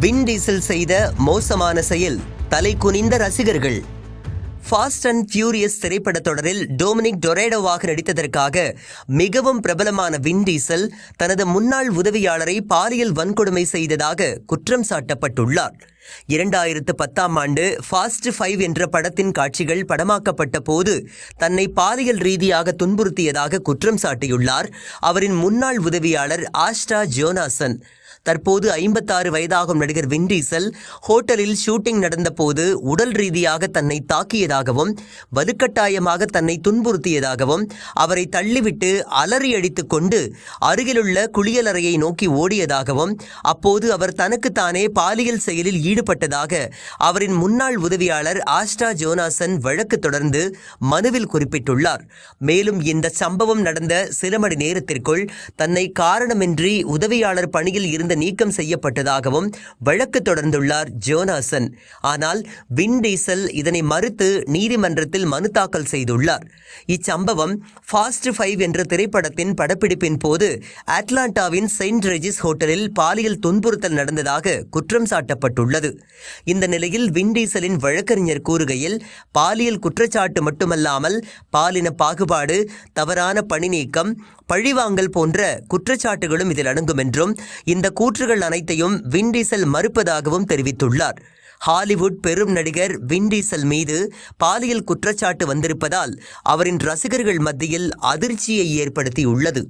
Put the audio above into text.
Vin Diesel செய்த மோசமான செயல் தலை குனிந்த ரசிகர்கள். ஃபாஸ்ட் அண்ட் ஃபியூரியஸ் திரைப்படத் தொடரில் டொமினிக் டொரேடோவாக நடித்ததற்காக மிகவும் பிரபலமான வின் டீசல் தனது முன்னாள் உதவியாளரை பாலியல் வன்கொடுமை செய்ததாக குற்றம் சாட்டப்பட்டுள்ளார். இரண்டாயிரத்து பத்தாம் ஆண்டு ஃபாஸ்ட் ஃபைவ் என்ற படத்தின் காட்சிகள் படமாக்கப்பட்ட போது தன்னை பாலியல் ரீதியாக துன்புறுத்தியதாக குற்றம் சாட்டியுள்ளார். அவரின் முன்னாள் உதவியாளர் ஆஷ்டா ஜோனாசன். தற்போது ஐம்பத்தாறு வயதாகும் நடிகர் வின் டீசல் ஹோட்டலில் ஷூட்டிங் நடந்தபோது உடல் ரீதியாக தன்னை தாக்கியதாகவும் வலுக்கட்டாயமாக தன்னை துன்புறுத்தியதாகவும் அவரை தள்ளிவிட்டு அலறி அடித்துக் கொண்டு அருகிலுள்ள குளியலறையை நோக்கி ஓடியதாகவும் அப்போது அவர் தனக்குத்தானே பாலியல் செயலில் ஈடுபட்டதாக அவரின் முன்னாள் உதவியாளர் ஆஸ்டா ஜோனாசன் வழக்கு தொடர்ந்து மனுவில் குறிப்பிட்டுள்ளார். மேலும் இந்த சம்பவம் நடந்த சில மணி நேரத்திற்குள் தன்னை காரணமின்றி உதவியாளர் பணியில் இருந்த நீக்கம் செய்யப்பட்டதாகவும் வழக்கு தொடர்ந்துள்ளார் ஜோனாசன். ஆனால் வின் டீசல் இதனை மறுத்து நீதிமன்றத்தில் மனு தாக்கல் செய்துள்ளார். இச்சம்பவம் ஃபாஸ்ட் ஃபைவ் என்ற திரைப்படத்தின் படப்பிடிப்பின் போது அட்லாண்டாவின் செயின்ட் ரெஜிஸ் ஹோட்டலில் பாலியல் துன்புறுத்தல் நடந்ததாக குற்றம் சாட்டப்பட்டுள்ளது. இந்த நிலையில் வின் டீசலின் வழக்கறிஞர் கூறுகையில் பாலியல் குற்றச்சாட்டு மட்டுமல்லாமல் பாலின பாகுபாடு தவறான பணி நீக்கம் பழிவாங்கல் போன்ற குற்றச்சாட்டுகளும் இதில் அடங்கும் என்றும் இந்த கூற்றுகள் அனைத்தையும் விண்டீசல் மறுப்பதாகவும் தெரிவித்துள்ளார். ஹாலிவுட் பெரும் நடிகர் விண்டீசல் மீது பாலியல் குற்றச்சாட்டு வந்திருப்பதால் அவரின் ரசிகர்கள் மத்தியில் அதிர்ச்சியை ஏற்படுத்தியுள்ளது.